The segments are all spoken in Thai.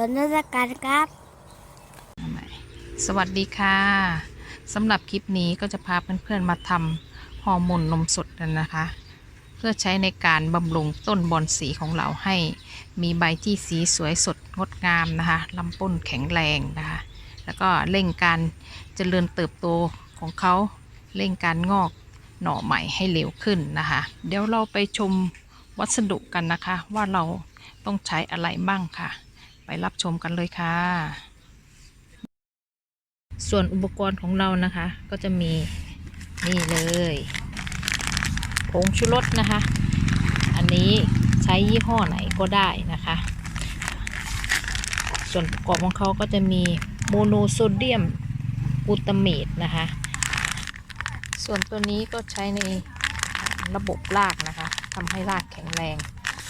สนทนาการครับ สวัสดีค่ะสำหรับคลิปนี้ก็จะพาเพื่อนๆมาทำฮอร์โมนนมสดกันนะคะ เพื่อใช้ในการบำรุงต้นบอนสีของเราให้มีใบที่สีสวยสดงดงามนะคะลำต้นแข็งแรงนะคะ แล้วก็เร่งการเจริญเติบโตของเขาเร่งการงอกหน่อใหม่ให้เร็วขึ้นนะคะ เดี๋ยวเราไปชมวัสดุกันนะคะว่าเราต้องใช้อะไรบ้างค่ะ ไปรับชมกันเลยค่ะ ส่วนอุปกรณ์ของเรานะคะ ก็จะมีนี่เลยผงชูรสนะคะ อันนี้ใช้ยี่ห้อไหนก็ได้นะคะ ส่วนประกอบของเขาก็จะมีโมโนโซเดียมกลูตาเมตนะคะ ส่วนตัวนี้ก็ใช้ในระบบรากนะคะทำให้รากแข็งแรง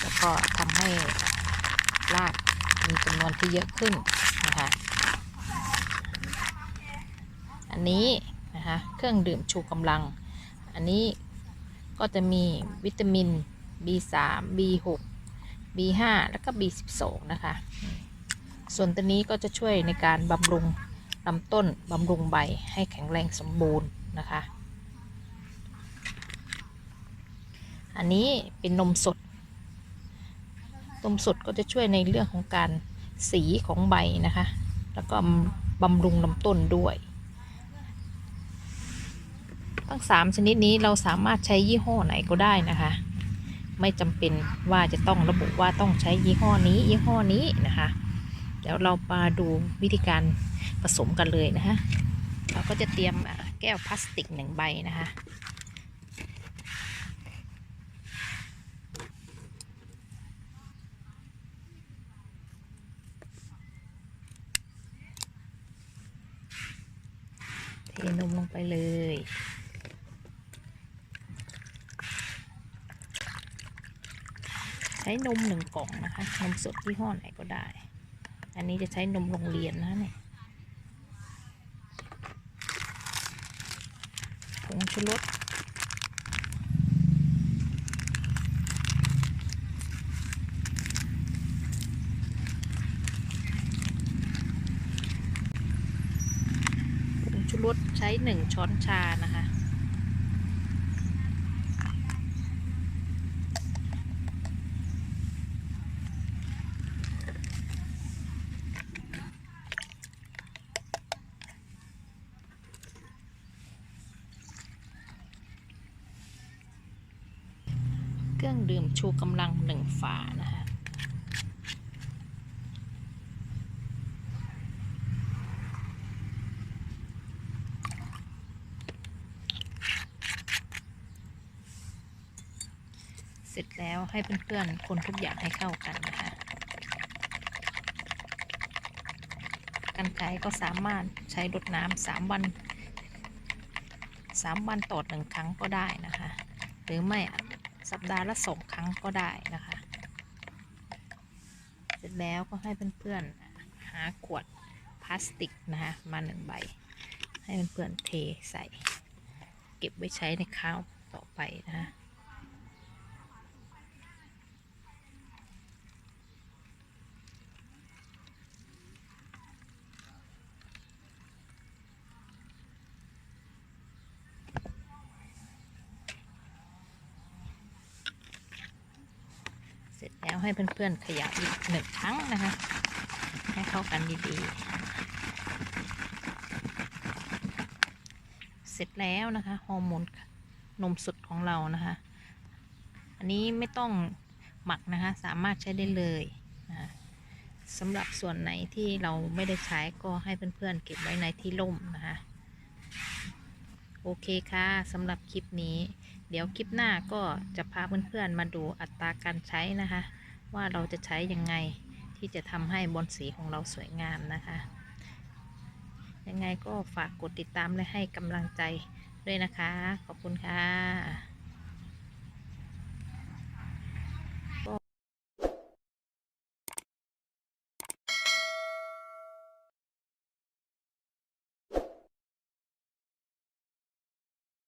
แล้วก็ทำให้ราก มีจำนวนที่เยอะขึ้นนะคะ อันนี้นะคะเครื่องดื่มชูกำลัง อันนี้ก็จะมีวิตามิน B3 B6 B5 แล้วก็ B12 นะคะ ส่วนตัวนี้ก็จะช่วยในการบำรุงลำต้นบำรุงใบให้แข็งแรงสมบูรณ์นะคะ อันนี้เป็นนมสด นมสดก็จะช่วยในเรื่องของการสีของใบนะคะ แล้วก็บำรุงลำต้นด้วย ทั้งสามชนิดนี้เราสามารถใช้ยี่ห้อไหนก็ได้นะคะ ไม่จำเป็นว่าจะต้องระบุว่าต้องใช้ยี่ห้อนี้ ยี่ห้อนี้นะคะ เดี๋ยวเรามาดูวิธีการผสมกันเลยนะคะ เราก็จะเตรียมแก้วพลาสติกหนึ่งใบนะคะ นมลงไปเลย ใช้นมหนึ่งกล่องนะคะ นมสดยี่ห้อไหนก็ได้ อันนี้จะใช้นมโรงเรียนนะเนี่ยผงชูรส ชูรสใช้หนึ่งช้อนชานะคะ เครื่องดื่มชูกำลังหนึ่งฝานะคะ เสร็จแล้วให้เพื่อนๆ คนทุกอย่างให้เข้ากันนะคะกันไกรก็สามารถใช้รดน้ำสามวันสามวันต่อหนึ่งครั้งก็ได้นะคะ หรือไม่สัปดาห์ละสองครั้งก็ได้นะคะ เสร็จแล้วก็ให้เพื่อนๆหาขวดพลาสติกนะคะมาหนึ่งใบ ให้เพื่อนๆเทใส่ เก็บไว้ใช้ในข้าวต่อไปนะคะ เสร็จแล้วให้เพื่อนๆขยับอีกหนึ่งครั้งนะคะ ให้เข้ากันดีๆ เสร็จแล้วนะคะฮอร์โมนนมสดของเรานะคะ อันนี้ไม่ต้องหมักนะคะ สามารถใช้ได้เลยนะะสำหรับส่วนไหนที่เราไม่ได้ใช้ก็ให้เพื่อนๆเก็บไว้ในที่ร่มนะคะ โอเคค่ะสำหรับคลิปนี้ เดี๋ยวคลิปหน้าก็จะพาเพื่อนๆมาดูอัตราการใช้นะคะ ว่าเราจะใช้ยังไงที่จะทำให้บอนสีของเราสวยงามนะคะ ยังไงก็ฝากกดติดตามและให้กำลังใจด้วยนะคะ ขอบคุณค่ะ